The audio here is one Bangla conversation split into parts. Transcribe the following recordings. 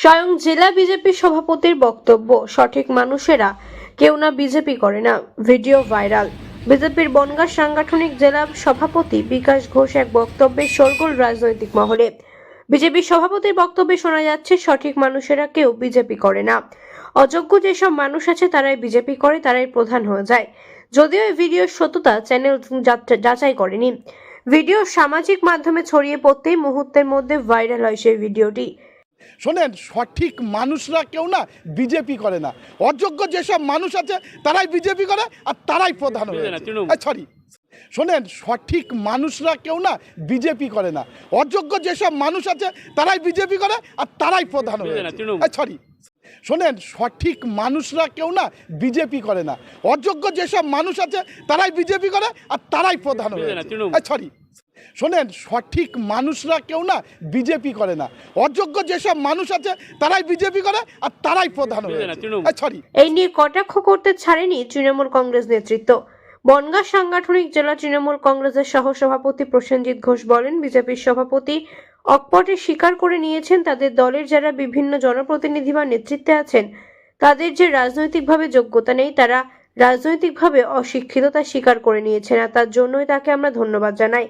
স্বয়ং জেলা বিজেপি সভাপতির বক্তব্য, সঠিক মানুষেরা কেউ না বিজেপি করে না, ভিডিও ভাইরাল। বিজেপির বনগাঁ সাংগঠনিক জেলা সভাপতি বিকাশ ঘোষ এক বক্তব্যে শোরগোল রাজনৈতিক মহলে। বিজেপি সভাপতির বক্তব্যে শোনা যাচ্ছে, সঠিক মানুষেরা কেউ বিজেপি করে না। অযোগ্য যেসব মানুষ আছে তারাই বিজেপি করে, তারাই প্রধান হয়ে যায়। যদিও এই ভিডিওর সত্যতা চ্যানেল যাচাই করেনি। ভিডিও সামাজিক মাধ্যমে ছড়িয়ে পড়তেই মুহূর্তের মধ্যে ভাইরাল হয় সেই ভিডিওটি। শোনেন সঠিক মানুষরা কেউ না বিজেপি করে না। অযোগ্য যেসব মানুষ আছে তারাই বিজেপি করে আর তারাই প্রধান সরি। শোনেন সঠিক মানুষরা কেউ না বিজেপি করে না। অযোগ্য যেসব মানুষ আছে তারাই বিজেপি করে আর তারাই প্রধান সরি। শোনেন সঠিক মানুষরা কেউ না বিজেপি করে না। অযোগ্য যেসব মানুষ আছে তারাই বিজেপি করে আর তারাই প্রধান। সরি। শোনেন সঠিক মানুষরা কেউ না বিজেপি করে না। অযোগ্য যেসব মানুষ আছে তারাই বিজেপি করে আর তারাই প্রধান। সরি এই নিয়ে কটাক্ষ করতে ছাড়েনি তৃণমূল কংগ্রেস নেতৃত্ব। বনগাঁ সাংগঠনিক জেলা তৃণমূল কংগ্রেসের সহসভাপতি প্রসেনজিৎ ঘোষ বলেন বিজেপির সভাপতি অকপটে স্বীকার করে নিয়েছেন তাদের দলের যারা বিভিন্ন জনপ্রতিনিধি বা নেতৃত্বে আছেন তাদের যে রাজনৈতিকভাবে যোগ্যতা নেই তারা রাজনৈতিকভাবে অশিক্ষিত তা স্বীকার করে নিয়েছেন আর তার জন্যই তাকে আমরা ধন্যবাদ জানাই।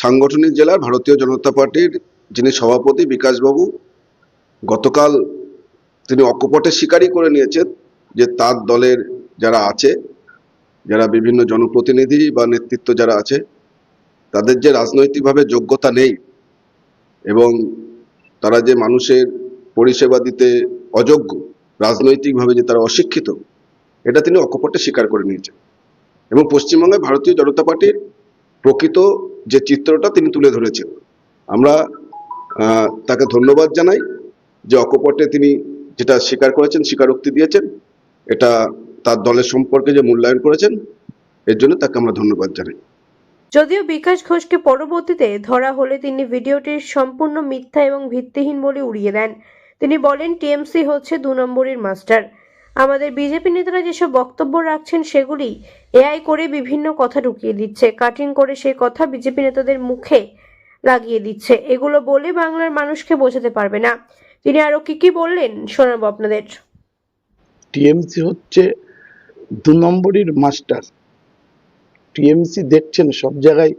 সাংগঠনিক জেলার ভারতীয় জনতা পার্টির যিনি সভাপতি বিকাশবাবু, গতকাল তিনি অকপটে স্বীকারই করে নিয়েছেন যে তার দলের যারা আছে, যারা বিভিন্ন জনপ্রতিনিধি বা নেতৃত্ব যারা আছে, তাদের যে রাজনৈতিকভাবে যোগ্যতা নেই এবং তারা যে মানুষের পরিষেবা দিতে অযোগ্য, রাজনৈতিকভাবে যে তারা অশিক্ষিত, এটা তিনি অকপটে স্বীকার করে নিয়েছেন। এবং পশ্চিমবঙ্গে ভারতীয় জনতা পার্টির প্রকৃত যে চিত্রটা তিনি তুলে ধরেছেন। আমরা তাকে ধন্যবাদ জানাই যে অকপটে তিনি যেটা স্বীকার করেছেন, স্বীকারোক্তি দিয়েছেন, এটা তার দলের সম্পর্কে যে মূল্যায়ন করেছেন, এর জন্য তাকে আমরা ধন্যবাদ জানাই। যদিও বিকাশ ঘোষকে পরবর্তীতে ধরা হলে তিনি ভিডিওটির সম্পূর্ণ মিথ্যা এবং ভিত্তিহীন বলে উড়িয়ে দেন। তিনি বলেন, টিএমসি হচ্ছে দু নম্বরের মাস্টার। আমাদের বিজেপি নেতারা যেসব বক্তব্য রাখছেন সেগুলি এআই করে বিভিন্ন কথা ঢুকিয়ে দিচ্ছে, কাটিং করে সেই কথা বিজেপি নেতাদের মুখে লাগিয়ে দিচ্ছে। এগুলো বলে বাংলার মানুষকে বোঝাতে পারবে না। তিনি আরও কি কি বললেন শোনাবো আপনাদের। টিএমসি হচ্ছে দু নম্বরের মাস্টার। টিএমসি দেখছেন সব জায়গায়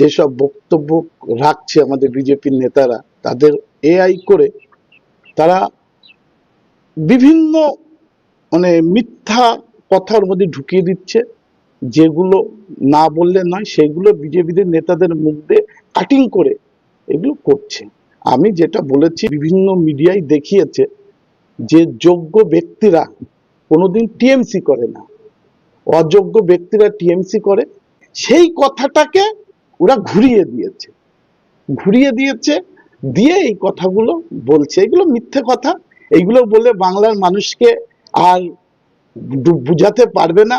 যেসব বক্তব্য রাখছে আমাদের বিজেপির নেতারা, তাদের এআই করে তারা বিভিন্ন মানে মিথ্যা কথার মধ্যে ঢুকিয়ে দিচ্ছে, যেগুলো না বললে নয়, সেগুলো বিজেপিদের নেতাদের মুখ দিয়ে কাটিং করে এগুলো করছে। আমি যেটা বলেছি, বিভিন্ন মিডিয়ায় দেখিয়েছে যে যোগ্য ব্যক্তিরা কোনোদিন টিএমসি করে না। অযোগ্য ব্যক্তিরা টিএমসি করে, সেই কথাটাকে ওরা ঘুরিয়ে দিয়েছে। ঘুরিয়ে দিয়েছে, দিয়ে এই কথাগুলো বলছে। এগুলো মিথ্যে কথা এইগুলো বলে বাংলার মানুষকে আর বুঝাতে পারবে না।